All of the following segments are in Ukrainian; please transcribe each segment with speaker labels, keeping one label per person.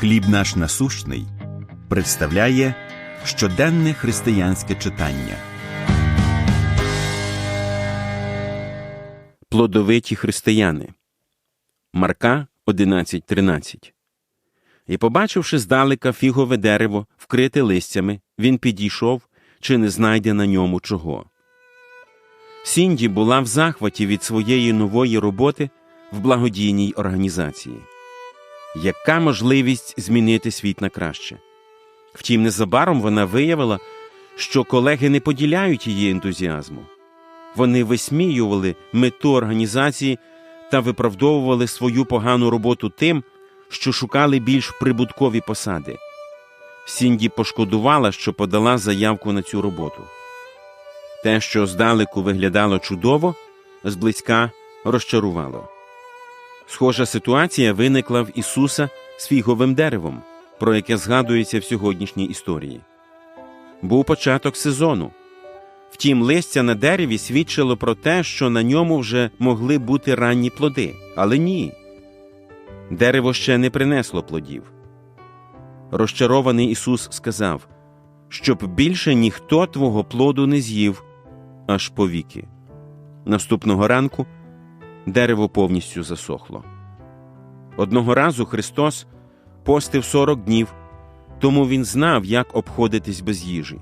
Speaker 1: Хліб наш насущний представляє щоденне християнське читання.
Speaker 2: Плодовиті християни. Марка 11.13 І, побачивши здалека фігове дерево, вкрите листями, він підійшов, чи не знайде на ньому чого. Сінді була в захваті від своєї нової роботи в благодійній організації. Яка можливість змінити світ на краще? Втім, незабаром вона виявила, що колеги не поділяють її ентузіазму. Вони висміювали мету організації та виправдовували свою погану роботу тим, що шукали більш прибуткові посади. Сінді пошкодувала, що подала заявку на цю роботу. Те, що здалеку виглядало чудово, зблизька розчарувало. Схожа ситуація виникла в Ісуса з фіговим деревом, про яке згадується в сьогоднішній історії. Був початок сезону. Втім, листя на дереві свідчило про те, що на ньому вже могли бути ранні плоди, але ні. Дерево ще не принесло плодів. Розчарований Ісус сказав, щоб більше ніхто твого плоду не з'їв аж повіки. Наступного ранку дерево повністю засохло. Одного разу Христос постив сорок днів, тому він знав, як обходитись без їжі.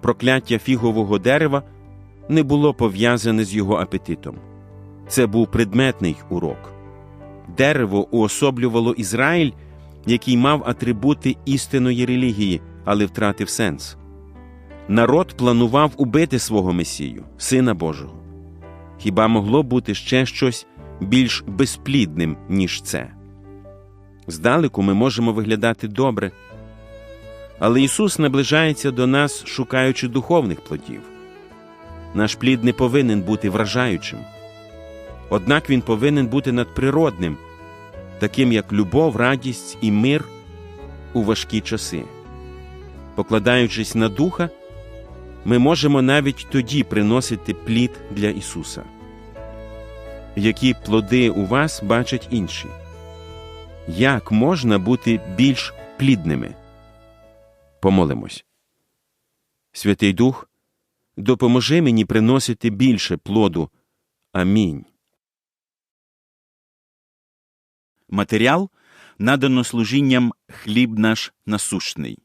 Speaker 2: Прокляття фігового дерева не було пов'язане з його апетитом. Це був предметний урок. Дерево уособлювало Ізраїль, який мав атрибути істинної релігії, але втратив сенс. Народ планував убити свого Месію, Сина Божого. Хіба могло бути ще щось більш безплідним, ніж це? Здалеку ми можемо виглядати добре, але Ісус наближається до нас, шукаючи духовних плодів. Наш плід не повинен бути вражаючим, однак він повинен бути надприродним, таким як любов, радість і мир у важкі часи. Покладаючись на духа, ми можемо навіть тоді приносити плід для Ісуса. Які плоди у вас бачать інші? Як можна бути більш плідними? Помолимось. Святий Дух, допоможи мені приносити більше плоду. Амінь.
Speaker 1: Матеріал надано служінням Хліб наш насущний.